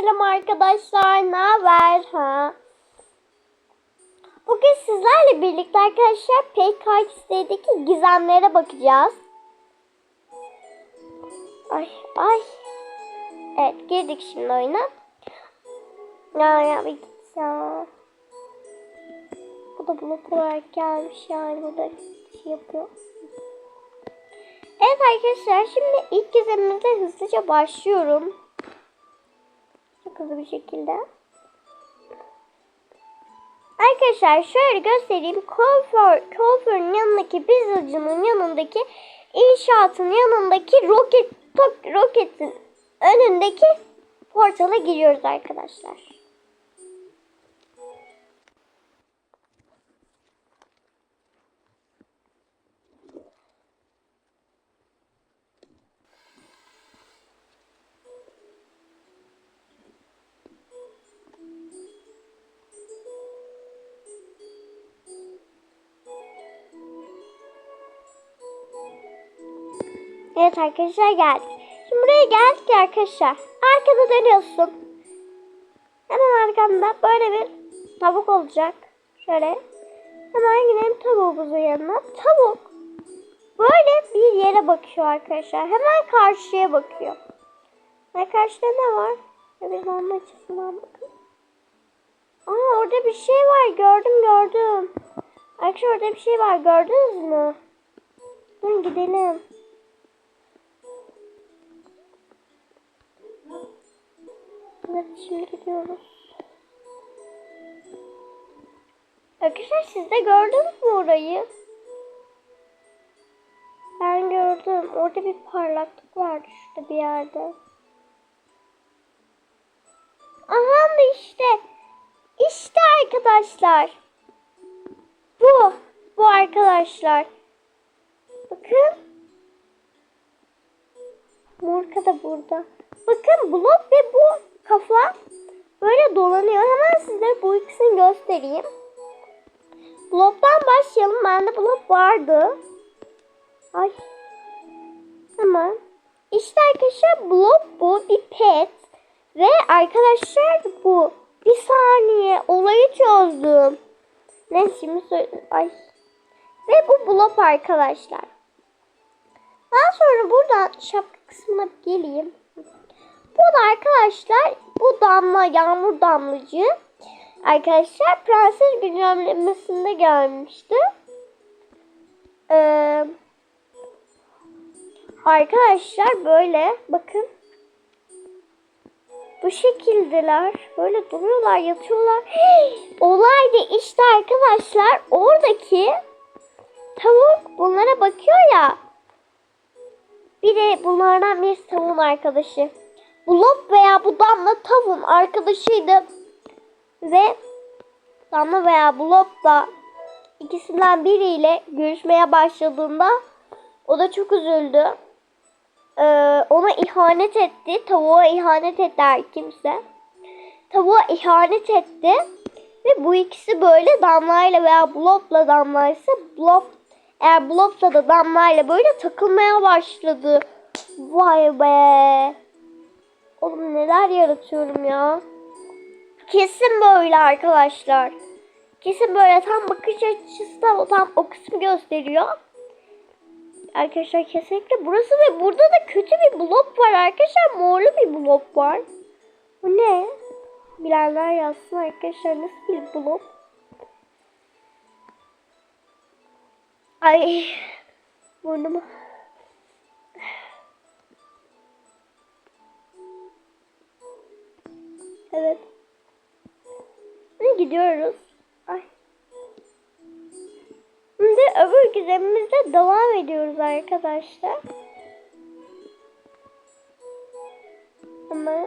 selam arkadaşlar. Ne haber? Ha? Bugün sizlerle birlikte arkadaşlar PKX'deki gizemlere bakacağız. Ay ay. Evet girdik şimdi oyuna. Ya ya bir git ya. Bu da blok olarak gelmiş yani bu da şey yapıyor. Evet arkadaşlar şimdi ilk gizemimize hızlıca başlıyorum. Çok hızlı bir şekilde. Arkadaşlar şöyle göstereyim. Kuaför, kuaförün yanındaki pizzacının yanındaki inşaatın yanındaki roket roketin önündeki portala giriyoruz arkadaşlar. Evet arkadaşlar geldik. Şimdi buraya geldik arkadaşlar. Arkada dönüyorsun. Hemen arkanda böyle bir tavuk olacak. Şöyle. Hemen gidelim tavuğumuzun yanına. Tavuk böyle bir yere bakıyor arkadaşlar. Hemen karşıya bakıyor. Ve karşıda ne var? Bir onun açısından bakın. Aa orada bir şey var. Gördüm gördüm. Arkadaşlar orada bir şey var. Gördünüz mü? Dur gidelim. Şimdi gidiyoruz. Arkadaşlar siz de gördünüz mü orayı? Ben gördüm. Orada bir parlaklık vardı şurada bir yerde. Aha da işte. İşte arkadaşlar. Bu. Bu arkadaşlar. Bakın. Morka da burada. Bakın blok ve bu kafa böyle dolanıyor. Hemen size bu ikisini göstereyim. Bloktan başlayalım. Bende blok vardı. Ay. Hemen. İşte arkadaşlar blok bu. Bir pet. Ve arkadaşlar bu. Bir saniye. Olayı çözdüm. Neyse şimdi söyle. Ay. Ve bu blok arkadaşlar. Daha sonra buradan şapka kısmına geleyim. Bu da arkadaşlar bu damla yağmur damlacı. Arkadaşlar prenses güncellemesinde gelmişti. Ee, arkadaşlar böyle bakın. Bu şekildeler. Böyle duruyorlar, yatıyorlar. Hey, olay da işte arkadaşlar oradaki tavuk bunlara bakıyor ya. Bir de bunlardan bir tavuğun arkadaşı. Bu Lop veya bu Damla tavuğun arkadaşıydı. Ve Damla veya bu Lop da ikisinden biriyle görüşmeye başladığında o da çok üzüldü. Ee, ona ihanet etti. Tavuğa ihanet etti her kimse. Tavuğa ihanet etti. Ve bu ikisi böyle Damla'yla veya Blop'la Damla'ysa Blop eğer Blop'la da Damla'yla böyle takılmaya başladı. Vay be. Oğlum neler yaratıyorum ya. Kesin böyle arkadaşlar. Kesin böyle tam bakış açısı da tam o kısmı gösteriyor. Arkadaşlar kesinlikle burası ve burada da kötü bir blok var arkadaşlar. Morlu bir blok var. Bu ne? Bilenler yazsın arkadaşlar nasıl bir blok? Ay burnuma. Evet. Şimdi gidiyoruz. Ay. Şimdi öbür gizemimizde devam ediyoruz arkadaşlar. Ama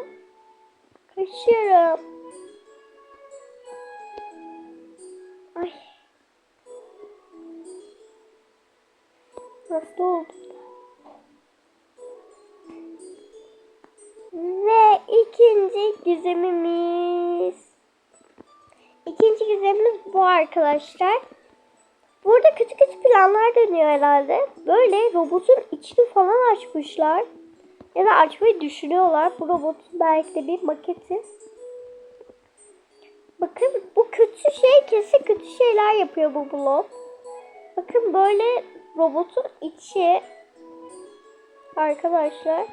kaçıyorum. Ay. Nasıl oldu? Ve ikinci gizemimiz. Arkadaşlar. Burada kötü kötü planlar dönüyor herhalde. Böyle robotun içini falan açmışlar. Ya da açmayı düşünüyorlar. Bu robotun belki de bir maketi. Bakın bu kötü şey kesin kötü şeyler yapıyor bu blok. Bakın böyle robotun içi arkadaşlar.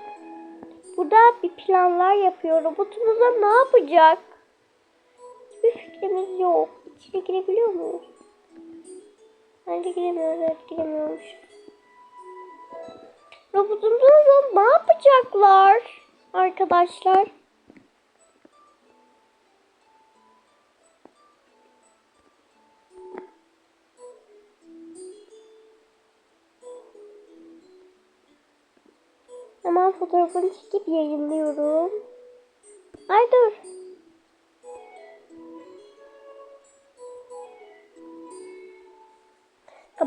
Burada bir planlar yapıyor. Robotumuzda ne yapacak? Hiçbir fikrimiz yok. Girebiliyor muyuz? Bence giremiyoruz. Evet giremiyormuş. Robotumuzda ne yapacaklar? Arkadaşlar. Hemen fotoğrafını çekip yayınlıyorum. Ay dur.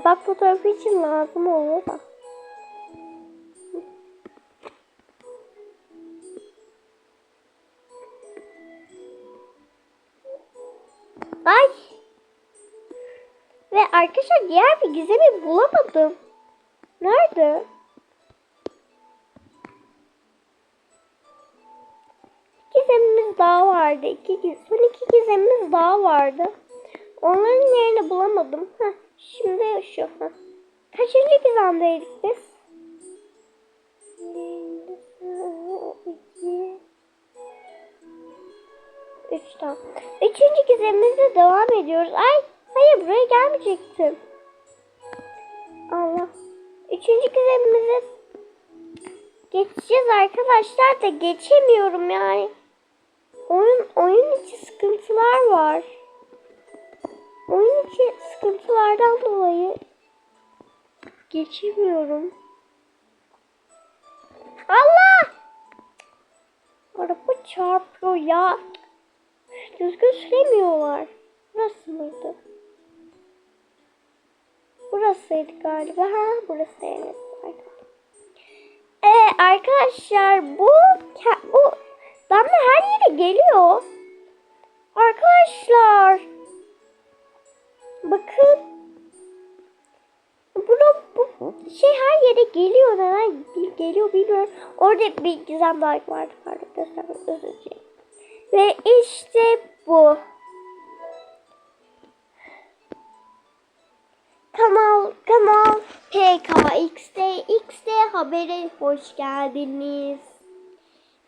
Kapak fotoğrafı için lazım oluyor da. Ay. Ve arkadaşlar diğer bir gizemi bulamadım. Nerede? gizemimiz daha vardı. İki, son iki gizemimiz daha vardı. Onların yerini bulamadım. Heh, şimdi şu. Kaçıncı gizemdeydik biz? Üç tamam. Üçüncü gizemimizle devam ediyoruz. Ay hayır buraya gelmeyecektim. Allah. Üçüncü gizemimize geçeceğiz arkadaşlar da geçemiyorum yani. Oyun oyun içi sıkıntılar var. İçi sıkıntılardan dolayı geçemiyorum. Allah! Araba çarpıyor ya. Düzgün süremiyorlar. Burası mıydı? Burasıydı galiba. Ha, burası evet. Ee, arkadaşlar bu geliyor neden bir geliyor bilmiyorum. Orada bir gizem daha vardı pardon göstermek özür dilerim. Ve işte bu. Kanal kanal PKX'de XD habere hoş geldiniz.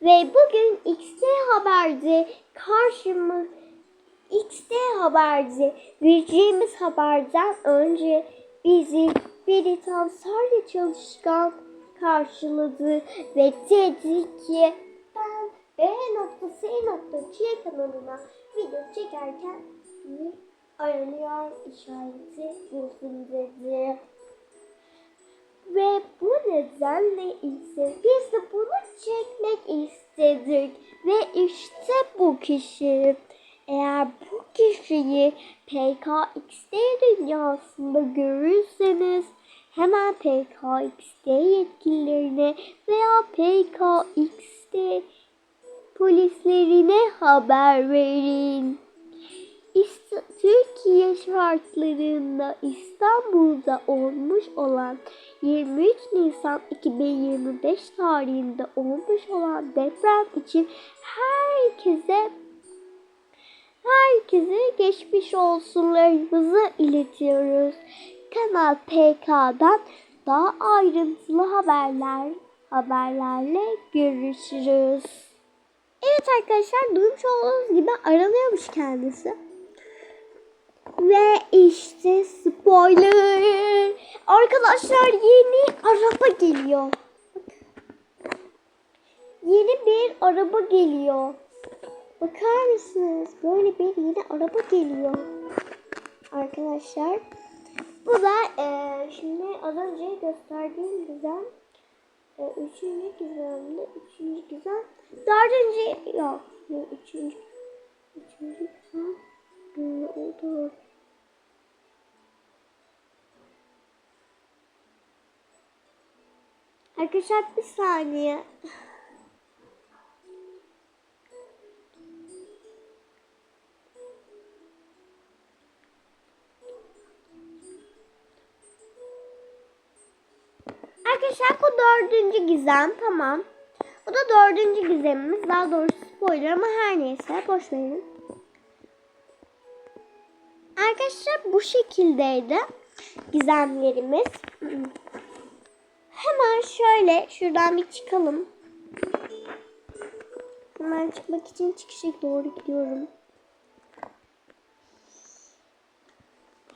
Ve bugün XD haberde karşımız XD haberde vereceğimiz haberden önce bizi bir Tansarya çalışkan karşıladı ve dedi ki ben B.S.C kanalına video çekerken bir aranıyor işareti bulsun dedi. Ve bu nedenle ise biz de bunu çekmek istedik. Ve işte bu kişi. Eğer bu kişiyi PKXD dünyasında görürseniz hemen PKXD yetkililerine veya PKXD polislerine haber verin. Türkiye şartlarında İstanbul'da olmuş olan 23 Nisan 2025 tarihinde olmuş olan deprem için herkese herkese geçmiş olsunlarımızı iletiyoruz. Kanal PK'dan daha ayrıntılı haberler haberlerle görüşürüz. Evet arkadaşlar duymuş olduğunuz gibi aranıyormuş kendisi. Ve işte spoiler. Arkadaşlar yeni araba geliyor. Yeni bir araba geliyor. Bakar mısınız? Böyle bir yeni araba geliyor. Arkadaşlar. Bu da eee, şimdi az önce gösterdiğim güzel e, üçüncü gizemde üçüncü gizem dördüncü yok üçüncü üçüncü gizem ne oldu Arkadaşlar bir saniye. Arkadaşlar bu dördüncü gizem tamam. Bu da dördüncü gizemimiz. Daha doğrusu spoiler ama her neyse boş verin. Arkadaşlar bu şekildeydi gizemlerimiz. Hemen şöyle şuradan bir çıkalım. Hemen çıkmak için çıkışa doğru gidiyorum.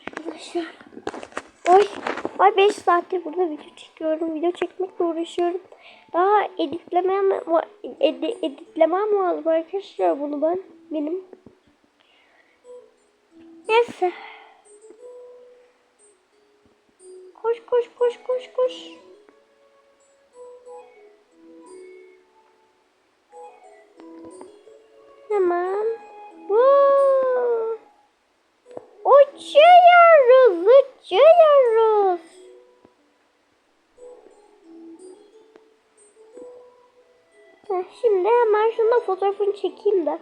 Arkadaşlar. Oy. Ay 5 saattir burada video çekiyorum. Video çekmekle uğraşıyorum. Daha editlemem edi, editlemem lazım arkadaşlar bunu ben. Benim. Neyse. Koş koş koş koş çekeyim de.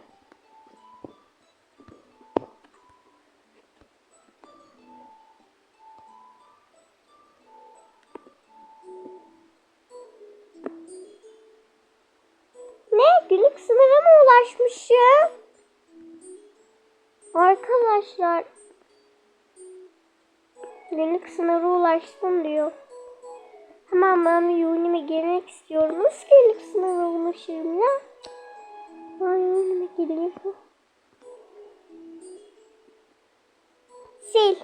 Ne? Günlük sınıra mı ulaşmışım? Arkadaşlar günlük sınıra ulaştım diyor. Hemen ben bir gelmek istiyorum. Nasıl günlük sınıra ulaşırım ya? Yuni'me geleyim. Sil.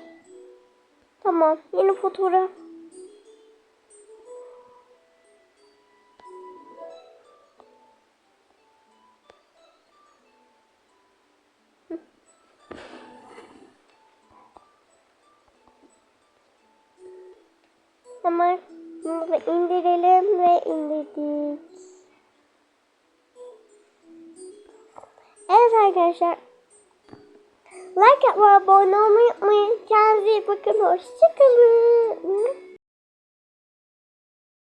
Tamam. Yeni fotoğraf. Hemen bunu da indirelim ve indirdik. Arkadaşlar. Like atmayı, abone olmayı unutmayın. Kendinize iyi bakın. Hoşçakalın.